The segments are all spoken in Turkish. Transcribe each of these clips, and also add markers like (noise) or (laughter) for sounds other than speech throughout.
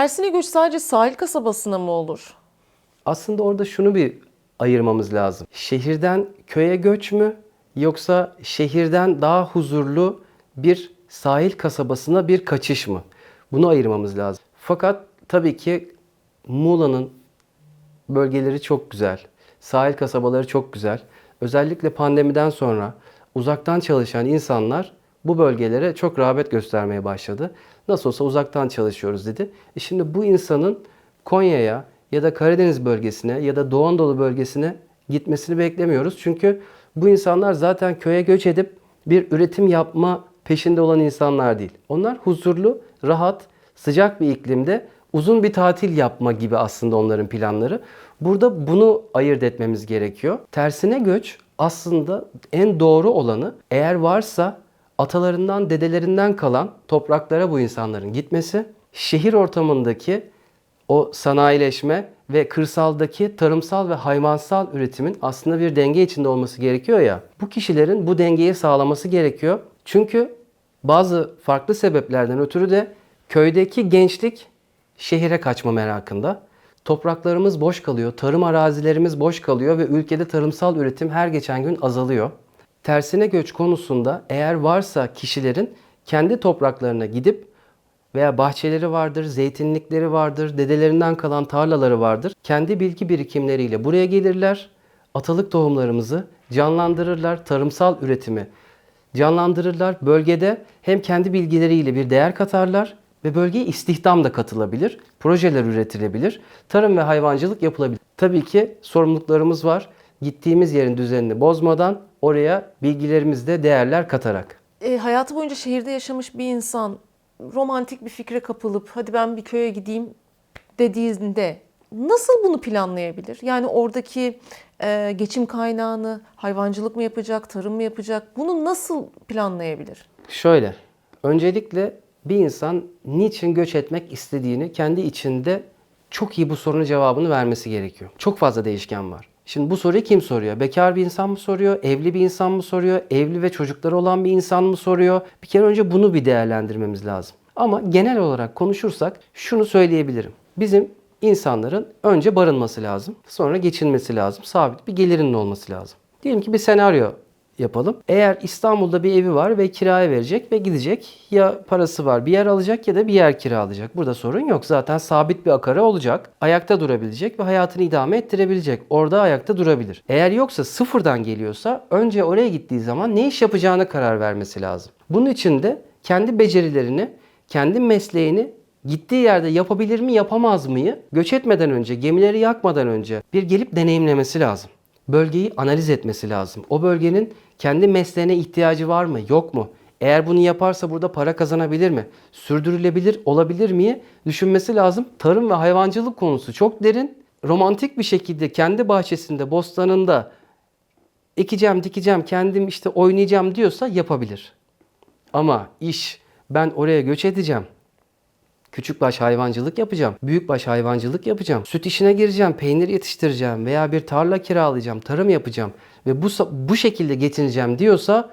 Tersine göç sadece sahil kasabasına mı olur? Aslında orada şunu bir ayırmamız lazım. Şehirden köye göç mü yoksa şehirden daha huzurlu bir sahil kasabasına bir kaçış mı? Bunu ayırmamız lazım. Fakat tabii ki Muğla'nın bölgeleri çok güzel. Sahil kasabaları çok güzel. Özellikle pandemiden sonra uzaktan çalışan insanlar bu bölgelere çok rağbet göstermeye başladı. Nasıl olsa uzaktan çalışıyoruz dedi. E şimdi bu insanın Konya'ya ya da Karadeniz bölgesine ya da Doğu Anadolu bölgesine gitmesini beklemiyoruz. Çünkü bu insanlar zaten köye göç edip bir üretim yapma peşinde olan insanlar değil. Onlar huzurlu, rahat, sıcak bir iklimde uzun bir tatil yapma gibi aslında onların planları. Burada bunu ayırt etmemiz gerekiyor. Tersine göç aslında en doğru olanı eğer varsa atalarından, dedelerinden kalan topraklara bu insanların gitmesi, şehir ortamındaki o sanayileşme ve kırsaldaki tarımsal ve hayvansal üretimin aslında bir denge içinde olması gerekiyor ya. Bu kişilerin bu dengeyi sağlaması gerekiyor. Çünkü bazı farklı sebeplerden ötürü de köydeki gençlik şehire kaçma merakında. Topraklarımız boş kalıyor, tarım arazilerimiz boş kalıyor ve ülkede tarımsal üretim her geçen gün azalıyor. Tersine göç konusunda eğer varsa kişilerin kendi topraklarına gidip veya bahçeleri vardır, zeytinlikleri vardır, dedelerinden kalan tarlaları vardır. Kendi bilgi birikimleriyle buraya gelirler. Atalık tohumlarımızı canlandırırlar, tarımsal üretimi canlandırırlar. Bölgede hem kendi bilgileriyle bir değer katarlar ve bölgeye istihdam da katılabilir. Projeler üretilebilir. Tarım ve hayvancılık yapılabilir. Tabii ki sorumluluklarımız var. Gittiğimiz yerin düzenini bozmadan oraya bilgilerimizde değerler katarak. E, hayatı boyunca şehirde yaşamış bir insan romantik bir fikre kapılıp hadi ben bir köye gideyim dediğinde nasıl bunu planlayabilir? Yani oradaki e, geçim kaynağını hayvancılık mı yapacak, tarım mı yapacak? Bunu nasıl planlayabilir? Şöyle, öncelikle bir insan niçin göç etmek istediğini kendi içinde çok iyi bu sorunun cevabını vermesi gerekiyor. Çok fazla değişken var. Şimdi bu soruyu kim soruyor? Bekar bir insan mı soruyor? Evli bir insan mı soruyor? Evli ve çocukları olan bir insan mı soruyor? Bir kere önce bunu bir değerlendirmemiz lazım. Ama genel olarak konuşursak şunu söyleyebilirim. Bizim insanların önce barınması lazım. Sonra geçinmesi lazım. Sabit bir gelirinin olması lazım. Diyelim ki bir senaryo yapalım. Eğer İstanbul'da bir evi var ve kiraya verecek ve gidecek. Ya parası var bir yer alacak ya da bir yer kiralayacak. Burada sorun yok. Zaten sabit bir akarı olacak. Ayakta durabilecek ve hayatını idame ettirebilecek. Orada ayakta durabilir. Eğer yoksa sıfırdan geliyorsa önce oraya gittiği zaman ne iş yapacağına karar vermesi lazım. Bunun için de kendi becerilerini, kendi mesleğini gittiği yerde yapabilir mi yapamaz mıyı göç etmeden önce, gemileri yakmadan önce bir gelip deneyimlemesi lazım bölgeyi analiz etmesi lazım. O bölgenin kendi mesleğine ihtiyacı var mı, yok mu? Eğer bunu yaparsa burada para kazanabilir mi? Sürdürülebilir olabilir mi? Düşünmesi lazım. Tarım ve hayvancılık konusu çok derin. Romantik bir şekilde kendi bahçesinde, bostanında ekeceğim, dikeceğim, kendim işte oynayacağım diyorsa yapabilir. Ama iş ben oraya göç edeceğim. Küçükbaş hayvancılık yapacağım. Büyükbaş hayvancılık yapacağım. Süt işine gireceğim, peynir yetiştireceğim veya bir tarla kiralayacağım, tarım yapacağım ve bu bu şekilde geçineceğim diyorsa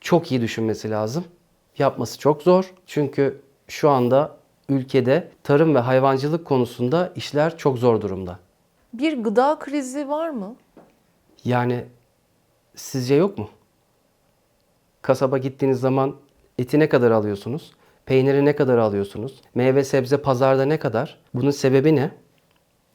çok iyi düşünmesi lazım. Yapması çok zor. Çünkü şu anda ülkede tarım ve hayvancılık konusunda işler çok zor durumda. Bir gıda krizi var mı? Yani sizce yok mu? Kasaba gittiğiniz zaman eti ne kadar alıyorsunuz? Peyniri ne kadar alıyorsunuz? Meyve sebze pazarda ne kadar? Bunun sebebi ne?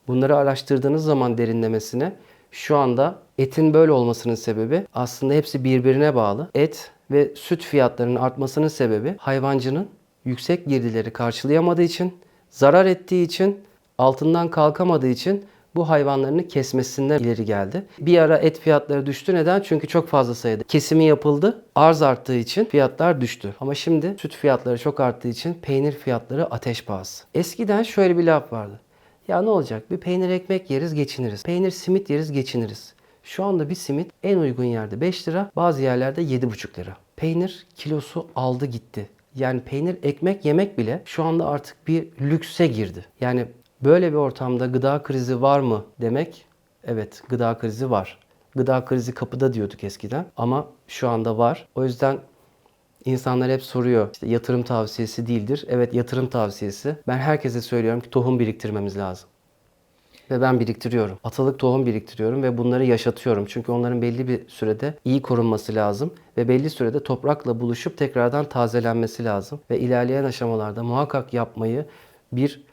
Bunları araştırdığınız zaman derinlemesine şu anda etin böyle olmasının sebebi aslında hepsi birbirine bağlı. Et ve süt fiyatlarının artmasının sebebi hayvancının yüksek girdileri karşılayamadığı için, zarar ettiği için, altından kalkamadığı için bu hayvanlarını kesmesinden ileri geldi. Bir ara et fiyatları düştü. Neden? Çünkü çok fazla sayıda kesimi yapıldı. Arz arttığı için fiyatlar düştü. Ama şimdi süt fiyatları çok arttığı için peynir fiyatları ateş pahası. Eskiden şöyle bir laf vardı. Ya ne olacak? Bir peynir ekmek yeriz geçiniriz. Peynir simit yeriz geçiniriz. Şu anda bir simit en uygun yerde 5 lira, bazı yerlerde 7,5 lira. Peynir kilosu aldı gitti. Yani peynir ekmek yemek bile şu anda artık bir lükse girdi. Yani Böyle bir ortamda gıda krizi var mı demek? Evet, gıda krizi var. Gıda krizi kapıda diyorduk eskiden ama şu anda var. O yüzden İnsanlar hep soruyor işte yatırım tavsiyesi değildir. Evet yatırım tavsiyesi. Ben herkese söylüyorum ki tohum biriktirmemiz lazım. Ve ben biriktiriyorum. Atalık tohum biriktiriyorum ve bunları yaşatıyorum. Çünkü onların belli bir sürede iyi korunması lazım. Ve belli sürede toprakla buluşup tekrardan tazelenmesi lazım. Ve ilerleyen aşamalarda muhakkak yapmayı bir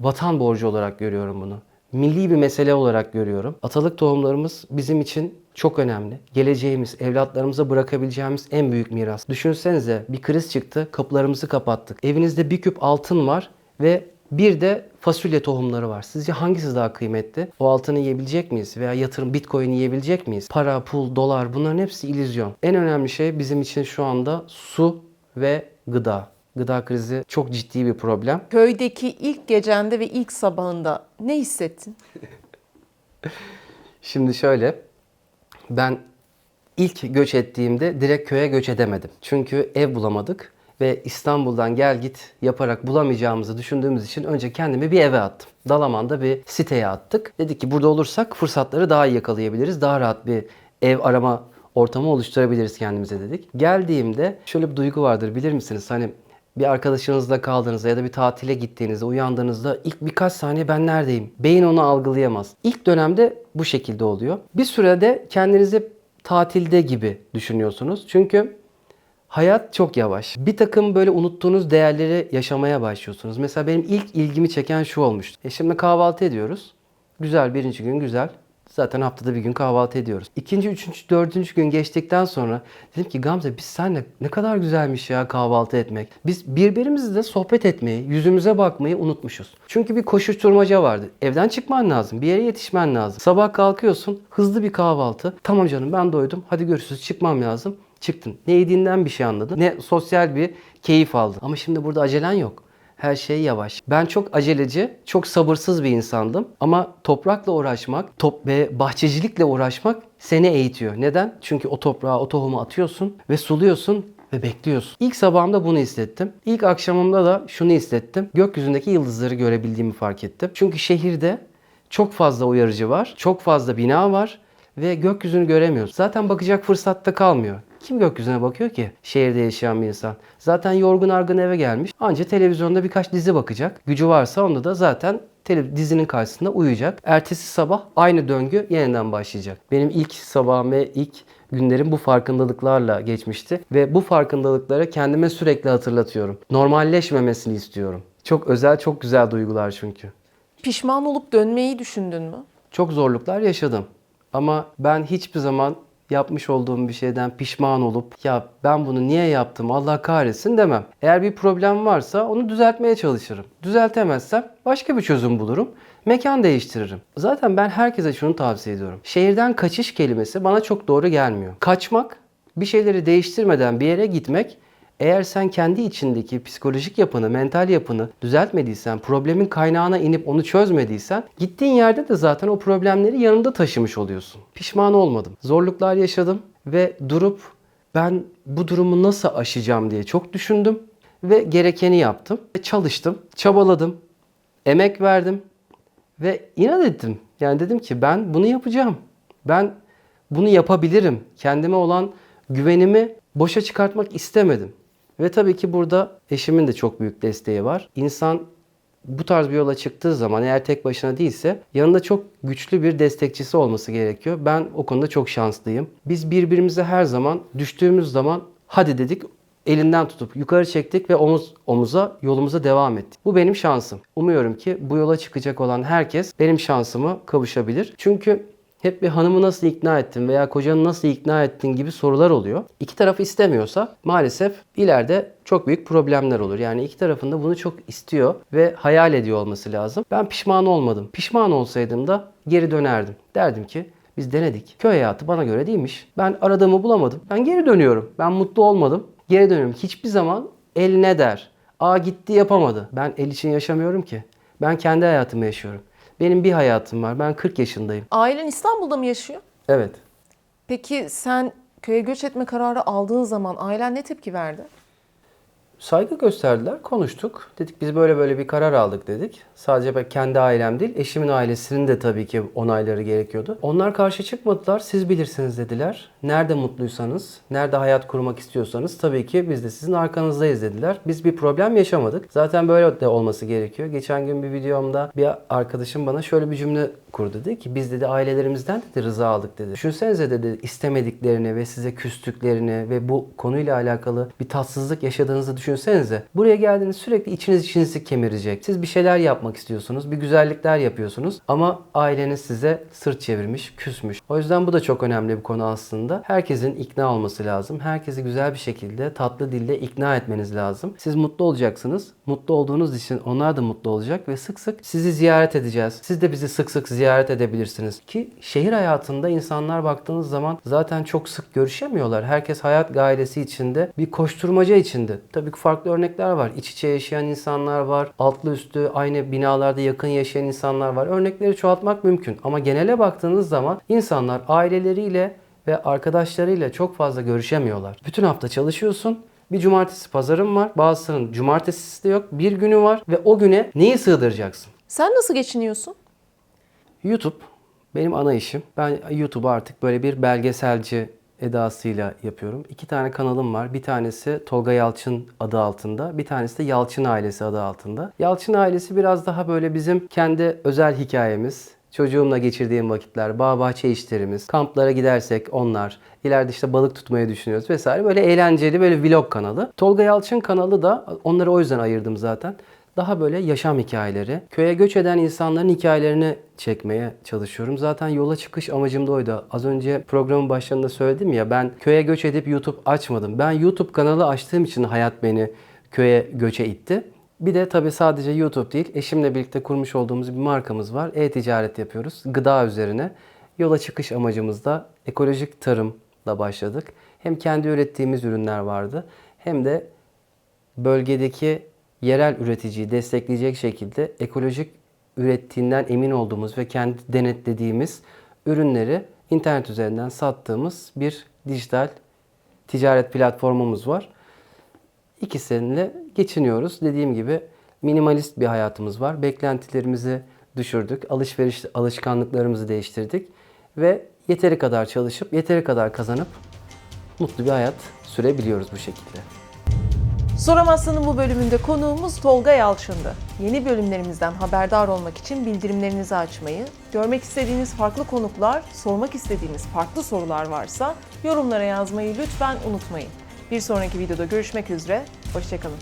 vatan borcu olarak görüyorum bunu. Milli bir mesele olarak görüyorum. Atalık tohumlarımız bizim için çok önemli. Geleceğimiz, evlatlarımıza bırakabileceğimiz en büyük miras. Düşünsenize bir kriz çıktı, kapılarımızı kapattık. Evinizde bir küp altın var ve bir de fasulye tohumları var. Sizce hangisi daha kıymetli? O altını yiyebilecek miyiz? Veya yatırım bitcoin yiyebilecek miyiz? Para, pul, dolar bunların hepsi illüzyon. En önemli şey bizim için şu anda su ve gıda. Gıda krizi çok ciddi bir problem. Köydeki ilk gecende ve ilk sabahında ne hissettin? (laughs) Şimdi şöyle, ben ilk göç ettiğimde direkt köye göç edemedim. Çünkü ev bulamadık ve İstanbul'dan gel git yaparak bulamayacağımızı düşündüğümüz için önce kendimi bir eve attım. Dalaman'da bir siteye attık. Dedik ki burada olursak fırsatları daha iyi yakalayabiliriz. Daha rahat bir ev arama ortamı oluşturabiliriz kendimize dedik. Geldiğimde şöyle bir duygu vardır bilir misiniz? Hani bir arkadaşınızla kaldığınızda ya da bir tatile gittiğinizde, uyandığınızda ilk birkaç saniye ben neredeyim? Beyin onu algılayamaz. İlk dönemde bu şekilde oluyor. Bir sürede kendinizi tatilde gibi düşünüyorsunuz. Çünkü hayat çok yavaş. Bir takım böyle unuttuğunuz değerleri yaşamaya başlıyorsunuz. Mesela benim ilk ilgimi çeken şu olmuştu. E şimdi kahvaltı ediyoruz. Güzel birinci gün güzel. Zaten haftada bir gün kahvaltı ediyoruz. İkinci, üçüncü, dördüncü gün geçtikten sonra dedim ki Gamze biz seninle ne kadar güzelmiş ya kahvaltı etmek. Biz birbirimizle sohbet etmeyi, yüzümüze bakmayı unutmuşuz. Çünkü bir koşuşturmaca vardı. Evden çıkman lazım, bir yere yetişmen lazım. Sabah kalkıyorsun, hızlı bir kahvaltı. Tamam canım ben doydum, hadi görüşürüz çıkmam lazım. Çıktın. Ne yediğinden bir şey anladın, ne sosyal bir keyif aldın. Ama şimdi burada acelen yok. Her şey yavaş. Ben çok aceleci, çok sabırsız bir insandım. Ama toprakla uğraşmak top ve bahçecilikle uğraşmak seni eğitiyor. Neden? Çünkü o toprağa, o tohumu atıyorsun ve suluyorsun ve bekliyorsun. İlk sabahımda bunu hissettim. İlk akşamımda da şunu hissettim. Gökyüzündeki yıldızları görebildiğimi fark ettim. Çünkü şehirde çok fazla uyarıcı var, çok fazla bina var ve gökyüzünü göremiyoruz. Zaten bakacak fırsatta kalmıyor. Kim gökyüzüne bakıyor ki? Şehirde yaşayan bir insan. Zaten yorgun argın eve gelmiş. Anca televizyonda birkaç dizi bakacak. Gücü varsa onda da zaten tele, dizinin karşısında uyuyacak. Ertesi sabah aynı döngü yeniden başlayacak. Benim ilk sabahım ve ilk günlerim bu farkındalıklarla geçmişti. Ve bu farkındalıkları kendime sürekli hatırlatıyorum. Normalleşmemesini istiyorum. Çok özel, çok güzel duygular çünkü. Pişman olup dönmeyi düşündün mü? Çok zorluklar yaşadım. Ama ben hiçbir zaman yapmış olduğum bir şeyden pişman olup ya ben bunu niye yaptım Allah kahretsin demem. Eğer bir problem varsa onu düzeltmeye çalışırım. Düzeltemezsem başka bir çözüm bulurum. Mekan değiştiririm. Zaten ben herkese şunu tavsiye ediyorum. Şehirden kaçış kelimesi bana çok doğru gelmiyor. Kaçmak, bir şeyleri değiştirmeden bir yere gitmek eğer sen kendi içindeki psikolojik yapını, mental yapını düzeltmediysen, problemin kaynağına inip onu çözmediysen, gittiğin yerde de zaten o problemleri yanında taşımış oluyorsun. Pişman olmadım. Zorluklar yaşadım ve durup ben bu durumu nasıl aşacağım diye çok düşündüm ve gerekeni yaptım. Çalıştım, çabaladım, emek verdim ve inat ettim. Yani dedim ki ben bunu yapacağım. Ben bunu yapabilirim. Kendime olan güvenimi boşa çıkartmak istemedim. Ve tabii ki burada eşimin de çok büyük desteği var. İnsan bu tarz bir yola çıktığı zaman eğer tek başına değilse yanında çok güçlü bir destekçisi olması gerekiyor. Ben o konuda çok şanslıyım. Biz birbirimize her zaman düştüğümüz zaman hadi dedik elinden tutup yukarı çektik ve omuz omuza yolumuza devam ettik. Bu benim şansım. Umuyorum ki bu yola çıkacak olan herkes benim şansıma kavuşabilir. Çünkü hep bir hanımı nasıl ikna ettin veya kocanı nasıl ikna ettin gibi sorular oluyor. İki taraf istemiyorsa maalesef ileride çok büyük problemler olur. Yani iki tarafında bunu çok istiyor ve hayal ediyor olması lazım. Ben pişman olmadım. Pişman olsaydım da geri dönerdim. Derdim ki biz denedik. Köy hayatı bana göre değilmiş. Ben aradığımı bulamadım. Ben geri dönüyorum. Ben mutlu olmadım. Geri dönüyorum. Hiçbir zaman el ne der? Aa gitti yapamadı. Ben el için yaşamıyorum ki. Ben kendi hayatımı yaşıyorum. Benim bir hayatım var. Ben 40 yaşındayım. Ailen İstanbul'da mı yaşıyor? Evet. Peki sen köye göç etme kararı aldığın zaman ailen ne tepki verdi? Saygı gösterdiler, konuştuk. Dedik biz böyle böyle bir karar aldık dedik. Sadece ben kendi ailem değil, eşimin ailesinin de tabii ki onayları gerekiyordu. Onlar karşı çıkmadılar, siz bilirsiniz dediler. Nerede mutluysanız, nerede hayat kurmak istiyorsanız tabii ki biz de sizin arkanızdayız dediler. Biz bir problem yaşamadık. Zaten böyle de olması gerekiyor. Geçen gün bir videomda bir arkadaşım bana şöyle bir cümle kurdu. Dedi ki biz dedi ailelerimizden dedi rıza aldık dedi. Düşünsenize dedi istemediklerini ve size küstüklerini ve bu konuyla alakalı bir tatsızlık yaşadığınızı düşünsenize. Buraya geldiğiniz sürekli içiniz içinizi kemirecek. Siz bir şeyler yapmak istiyorsunuz. Bir güzellikler yapıyorsunuz. Ama aileniz size sırt çevirmiş, küsmüş. O yüzden bu da çok önemli bir konu aslında. Herkesin ikna olması lazım. Herkesi güzel bir şekilde tatlı dille ikna etmeniz lazım. Siz mutlu olacaksınız. Mutlu olduğunuz için onlar da mutlu olacak ve sık sık sizi ziyaret edeceğiz. Siz de bizi sık sık ziyaret edebilirsiniz. Ki şehir hayatında insanlar baktığınız zaman zaten çok sık görüşemiyorlar. Herkes hayat gailesi içinde, bir koşturmaca içinde. Tabii ki farklı örnekler var. İç içe yaşayan insanlar var. Altlı üstü aynı binalarda yakın yaşayan insanlar var. Örnekleri çoğaltmak mümkün. Ama genele baktığınız zaman insanlar aileleriyle ve arkadaşlarıyla çok fazla görüşemiyorlar. Bütün hafta çalışıyorsun. Bir cumartesi pazarın var. Bazısının cumartesisi de yok. Bir günü var ve o güne neyi sığdıracaksın? Sen nasıl geçiniyorsun? YouTube benim ana işim. Ben YouTube'u artık böyle bir belgeselci edasıyla yapıyorum. İki tane kanalım var. Bir tanesi Tolga Yalçın adı altında. Bir tanesi de Yalçın ailesi adı altında. Yalçın ailesi biraz daha böyle bizim kendi özel hikayemiz. Çocuğumla geçirdiğim vakitler, bağ bahçe işlerimiz, kamplara gidersek onlar, ileride işte balık tutmayı düşünüyoruz vesaire. Böyle eğlenceli böyle vlog kanalı. Tolga Yalçın kanalı da onları o yüzden ayırdım zaten daha böyle yaşam hikayeleri, köye göç eden insanların hikayelerini çekmeye çalışıyorum. Zaten yola çıkış amacım da oydu. Az önce programın başlarında söyledim ya ben köye göç edip YouTube açmadım. Ben YouTube kanalı açtığım için hayat beni köye göçe itti. Bir de tabii sadece YouTube değil, eşimle birlikte kurmuş olduğumuz bir markamız var. E-ticaret yapıyoruz, gıda üzerine. Yola çıkış amacımız da ekolojik tarımla başladık. Hem kendi ürettiğimiz ürünler vardı, hem de bölgedeki yerel üreticiyi destekleyecek şekilde ekolojik ürettiğinden emin olduğumuz ve kendi denetlediğimiz ürünleri internet üzerinden sattığımız bir dijital ticaret platformumuz var. İkisiyle geçiniyoruz. Dediğim gibi minimalist bir hayatımız var. Beklentilerimizi düşürdük. Alışveriş alışkanlıklarımızı değiştirdik ve yeteri kadar çalışıp yeteri kadar kazanıp mutlu bir hayat sürebiliyoruz bu şekilde. Soramazsın'ın bu bölümünde konuğumuz Tolga Yalçın'dı. Yeni bölümlerimizden haberdar olmak için bildirimlerinizi açmayı, görmek istediğiniz farklı konuklar, sormak istediğiniz farklı sorular varsa yorumlara yazmayı lütfen unutmayın. Bir sonraki videoda görüşmek üzere, hoşçakalın.